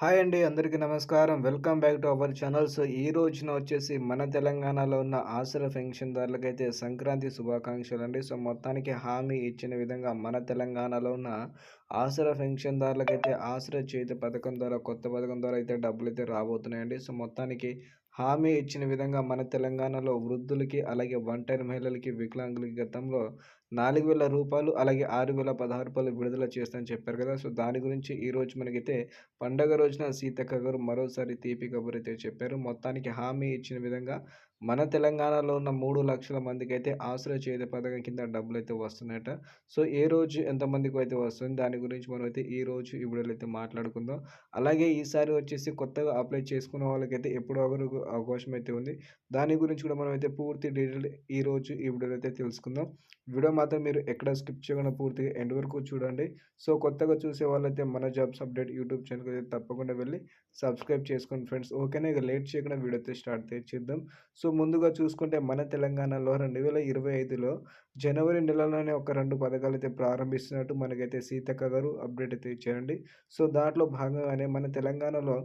Hi అండి అందరికీ నమస్కారం. Welcome back to our channels ఈ రోజున వచ్చేసి మన తెలంగాణలో ఉన్న ఆసర పెన్షన్దారులకైతే సంక్రాంతి శుభాకాంక్షలు అండి. సో మొత్తానికి హామీ ఇచ్చిన విధంగా మన తెలంగాణలో ఉన్న ఆసర పెన్షన్దారులకైతే ఆసర చేతి పథకం ద్వారా కొత్త పథకం ద్వారా అయితే డబ్బులు అయితే రాబోతున్నాయండి. సో మొత్తానికి హామీ ఇచ్చిన విధంగా మన తెలంగాణలో వృద్ధులకి అలాగే ఒంటరి మహిళలకి వికలాంగులకి గతంలో నాలుగు వేల రూపాయలు అలాగే ఆరు వేల పదహారు రూపాయలు విడుదల చేస్తానని చెప్పారు కదా. సో దాని గురించి ఈరోజు మనకైతే పండగ రోజున సీతక్క గారు మరోసారి తీపి కబురైతే చెప్పారు. మొత్తానికి హామీ ఇచ్చిన విధంగా మన తెలంగాణలో ఉన్న మూడు లక్షల మందికి అయితే ఆశ్రయ చేతి పథకం కింద డబ్బులు అయితే వస్తున్నాయట. సో ఏ రోజు ఎంతమందికి అయితే వస్తుంది దాని గురించి మనం అయితే ఈ రోజు ఇప్పుడు అయితే మాట్లాడుకుందాం. అలాగే ఈసారి వచ్చేసి కొత్తగా అప్లై చేసుకున్న వాళ్ళకైతే ఎప్పుడు ఒకరు అవకాశం అయితే ఉంది. దాని గురించి కూడా మనం అయితే పూర్తి డీటెయిల్ ఈ రోజు ఈ వీడియోలో అయితే తెలుసుకుందాం. వీడియో మాత్రం మీరు ఎక్కడ స్కిప్ చేయకుండా పూర్తిగా ఎండ్ వరకు చూడండి. సో కొత్తగా చూసే వాళ్ళైతే మన జాబ్స్ అప్డేట్ యూట్యూబ్ ఛానల్కి అయితే తప్పకుండా వెళ్ళి సబ్స్క్రైబ్ చేసుకోండి ఫ్రెండ్స్ ఓకేనా? ఇక లేట్ చేయకుండా వీడియో అయితే స్టార్ట్ చేద్దాం. సో ముందుగా చూసుకుంటే మన తెలంగాణలో రెండు వేల ఇరవై ఐదులో జనవరి నెలలోనే ఒక రెండు పథకాలు అయితే ప్రారంభిస్తున్నట్టు మనకైతే సీతక్క గారు అప్డేట్ అయితే ఇచ్చారండి. సో దాంట్లో భాగంగానే మన తెలంగాణలో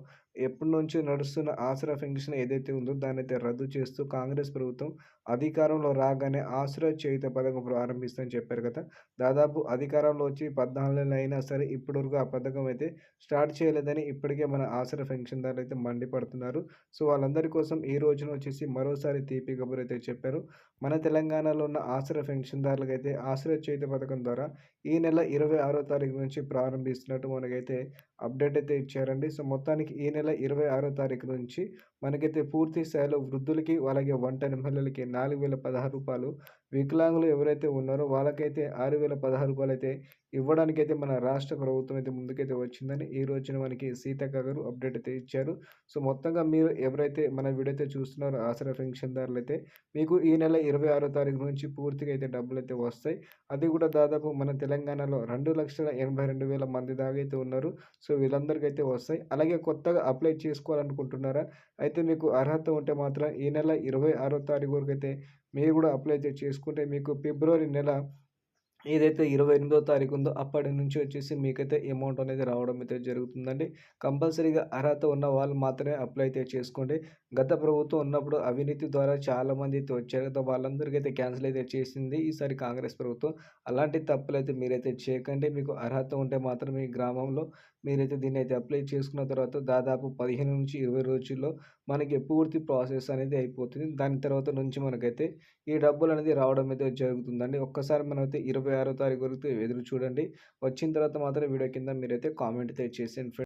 ఎప్పటి నుంచి నడుస్తున్న ఆసరా పెన్షన్ ఏదైతే ఉందో దాన్ని అయితే రద్దు చేస్తూ కాంగ్రెస్ ప్రభుత్వం అధికారంలో రాగానే ఆసరా చేయుత పథకం ప్రారంభిస్తుందని చెప్పారు కదా. దాదాపు అధికారంలో వచ్చి పద్నాలుగు నెలలు అయినా సరే ఇప్పటివరకు ఆ పథకం అయితే స్టార్ట్ చేయలేదని ఇప్పటికే మన ఆసరా పెన్షన్దారులు అయితే మండిపడుతున్నారు. సో వాళ్ళందరి కోసం ఈ రోజున వచ్చేసి మరోసారి తీపి కబురు అయితే చెప్పారు. మన తెలంగాణలో ఉన్న ఆసరా పెన్షన్దారులకు అయితే ఆశ్రయ చేయుత పథకం ద్వారా ఈ నెల ఇరవై ఆరో తారీఖు నుంచి ప్రారంభిస్తున్నట్టు మనకైతే అప్డేట్ అయితే ఇచ్చారండి. సో మొత్తానికి ఈ నెల ఇరవై ఆరో తారీఖు నుంచి మనకైతే పూర్తి స్థాయిలో వృద్ధులకి అలాగే ఒంటరి మహిళలకి నాలుగు వేల పదహారు రూపాయలు వికలాంగులు ఎవరైతే ఉన్నారో వాళ్ళకైతే ఆరు వేల పదహారు రూపాయలు అయితే ఇవ్వడానికైతే మన రాష్ట్ర ప్రభుత్వం అయితే ముందుకైతే వచ్చిందని ఈ రోజున మనకి సీతక్క గారు అప్డేట్ అయితే ఇచ్చారు. సో మొత్తంగా మీరు ఎవరైతే మన వీడియో అయితే చూస్తున్నారో ఆసరా పెన్షన్దారులు అయితే మీకు ఈ నెల ఇరవై ఆరో తారీఖు నుంచి పూర్తిగా అయితే డబ్బులు అయితే వస్తాయి. అది కూడా దాదాపు మన తెలంగాణలో రెండు లక్షల ఎనభై రెండు వేల మంది దాకా అయితే ఉన్నారు. సో వీళ్ళందరికీ అయితే వస్తాయి. అలాగే కొత్తగా అప్లై చేసుకోవాలనుకుంటున్నారా? అయితే మీకు అర్హత ఉంటే మాత్రం ఈ నెల ఇరవై ఆరో తారీఖు వరకు అయితే మీరు కూడా అప్లై అయితే చేసుకుంటే మీకు ఫిబ్రవరి నెల ఏదైతే ఇరవై ఎనిమిదో తారీఖు ఉందో అప్పటి నుంచి వచ్చేసి మీకైతే అమౌంట్ అనేది రావడం అయితే జరుగుతుందండి. కంపల్సరీగా అర్హత ఉన్న వాళ్ళు మాత్రమే అప్లై అయితే చేసుకోండి. గత ప్రభుత్వం ఉన్నప్పుడు అవినీతి ద్వారా చాలామంది అయితే వచ్చారు కదా వాళ్ళందరికీ అయితే క్యాన్సిల్ అయితే చేసింది ఈసారి కాంగ్రెస్ ప్రభుత్వం. అలాంటి తప్పులు అయితే మీరైతే చేయకండి. మీకు అర్హత ఉంటే మాత్రం మీ గ్రామంలో మీరైతే దీన్ని అయితే అప్లై చేసుకున్న తర్వాత దాదాపు పదిహేను నుంచి ఇరవై రోజుల్లో మనకి పూర్తి ప్రాసెస్ అనేది అయిపోతుంది. దాని తర్వాత నుంచి మనకైతే ఈ డబ్బులు అనేది రావడం అయితే జరుగుతుందండి. ఒక్కసారి మనమైతే ఇరవై ఆరో తారీఖు వరకు ఎదురు చూడండి. వచ్చిన తర్వాత మాత్రం వీడియో కింద మీరైతే కామెంట్ అయితే చేసేయండి